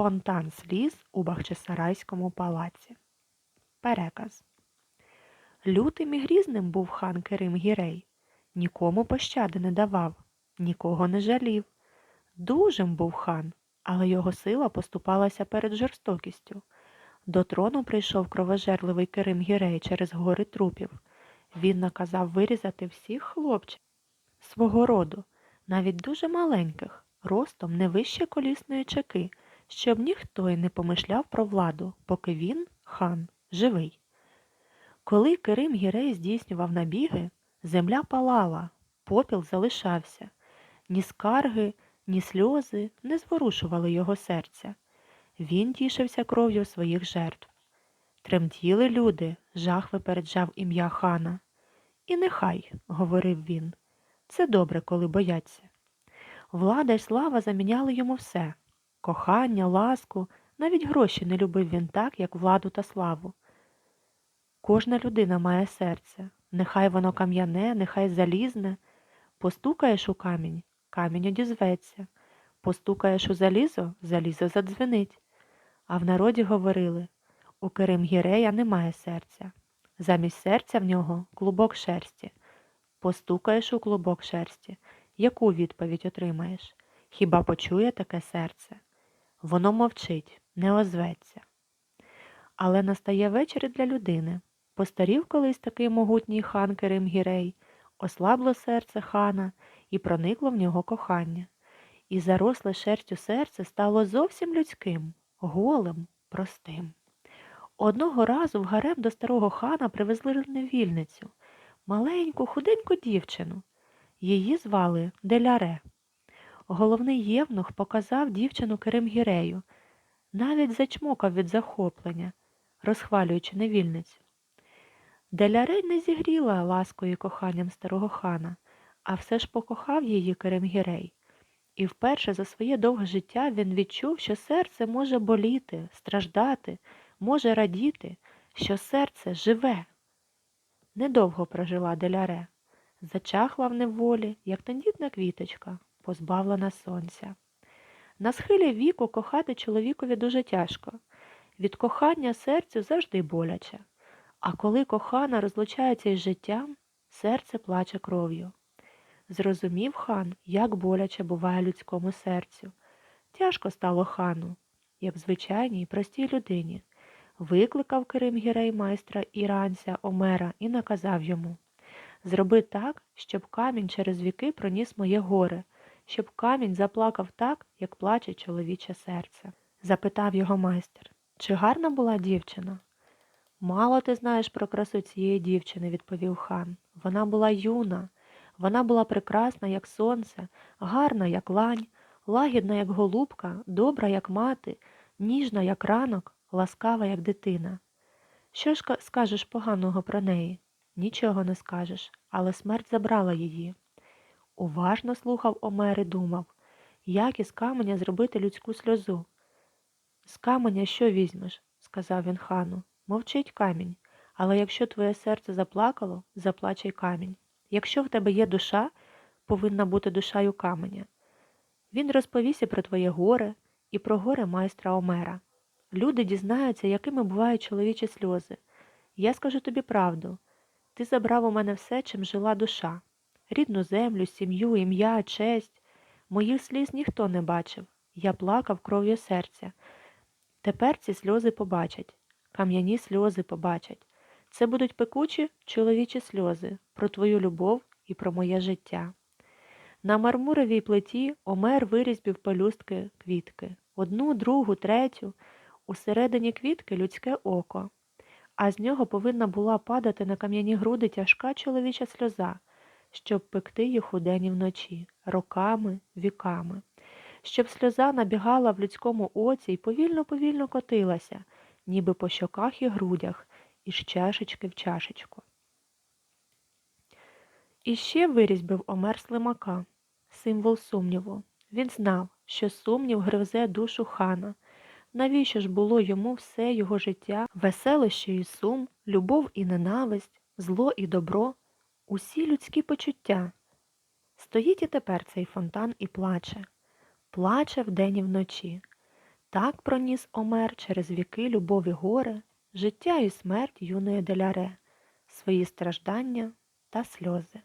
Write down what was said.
Фонтан сліз у Бахчисарайському палаці. Переказ. Лютим і грізним був хан Керим Гірей. Нікому пощади не давав, нікого не жалів. Дужим був хан, але його сила поступалася перед жорстокістю. До трону прийшов кровожерливий Керим Гірей через гори трупів. Він наказав вирізати всіх хлопців свого роду, навіть дуже маленьких, ростом не вище колісної чеки, щоб ніхто й не помишляв про владу, поки він, хан, живий. Коли Керим Гірей здійснював набіги, земля палала, попіл залишався. Ні скарги, ні сльози не зворушували його серця. Він тішився кров'ю своїх жертв. Тремтіли люди, жах випереджав ім'я хана. І нехай, говорив він, це добре, коли бояться. Влада й слава заміняли йому все кохання, ласку, навіть гроші не любив він так, як владу та славу. Кожна людина має серце, нехай воно кам'яне, нехай залізне. Постукаєш у камінь, камінь одізветься. Постукаєш у залізо, залізо задзвенить. А в народі говорили у Керим Гірея немає серця. Замість серця в нього клубок шерсті. Постукаєш у клубок шерсті. Яку відповідь отримаєш? Хіба почує таке серце? Воно мовчить, не озветься. Але настає вечір для людини. Постарів колись такий могутній хан Керим Гірей, ослабло серце хана і проникло в нього кохання. І заросле шерстю серце стало зовсім людським, голим, простим. Одного разу в гарем до старого хана привезли невільницю, маленьку, худеньку дівчину. Її звали Деляре. Головний євнух показав дівчину Керим Гірею, навіть зачмокав від захоплення, розхвалюючи невільницю. Деляре не зігріла ласкою коханням старого хана, а все ж покохав її Керим Гірей. І вперше за своє довге життя він відчув, що серце може боліти, страждати, може радіти, що серце живе. Недовго прожила Деляре, зачахла в неволі, як тендітна квіточка, позбавлена сонця. На схилі віку кохати чоловікові дуже тяжко. Від кохання серцю завжди боляче. А коли кохана розлучається із життям, серце плаче кров'ю. Зрозумів хан, як боляче буває людському серцю. Тяжко стало хану, як звичайній простій людині. Викликав Керим Гірей майстра іранця Омера і наказав йому Зроби так, щоб камінь через віки проніс моє горе, щоб камінь заплакав так, як плаче чоловіче серце. Запитав його майстер, чи гарна була дівчина? Мало ти знаєш про красу цієї дівчини, відповів хан. Вона була юна, вона була прекрасна, як сонце, гарна, як лань, лагідна, як голубка, добра, як мати, ніжна, як ранок, ласкава, як дитина. Що ж скажеш поганого про неї? Нічого не скажеш, але смерть забрала її. Уважно слухав Омер і думав, як із каменя зробити людську сльозу. З каменя що візьмеш? сказав він хану. Мовчить камінь, але якщо твоє серце заплакало, заплаче й камінь. Якщо в тебе є душа, повинна бути душа каменя. Він розповісі про твоє горе і про горе майстра Омера. Люди дізнаються, якими бувають чоловічі сльози. Я скажу тобі правду ти забрав у мене все, чим жила душа рідну землю, сім'ю, ім'я, честь. Моїх сліз ніхто не бачив. Я плакав кров'ю серця. Тепер ці сльози побачать кам'яні сльози побачать. Це будуть пекучі чоловічі сльози про твою любов і про моє життя. На мармуровій плиті Омер вирізбів пелюстки квітки, одну, другу, третю, усередині квітки людське око, а з нього повинна була падати на кам'яні груди тяжка чоловіча сльоза, щоб пекти їх удень і вночі, роками, віками, щоб сльоза набігала в людському оці і повільно-повільно котилася ніби по щоках і грудях, із чашечки в чашечку. І ще вирізбив Омер слимака, символ сумніву. Він знав, що сумнів гривзе душу хана. Навіщо ж було йому все його життя, веселище і сум, любов і ненависть, зло і добро, усі людські почуття? Стоїть і тепер цей фонтан і плаче, плаче вдень і вночі. Так проніс Омер через віки любові гори, життя і смерть юної Деляре, свої страждання та сльози.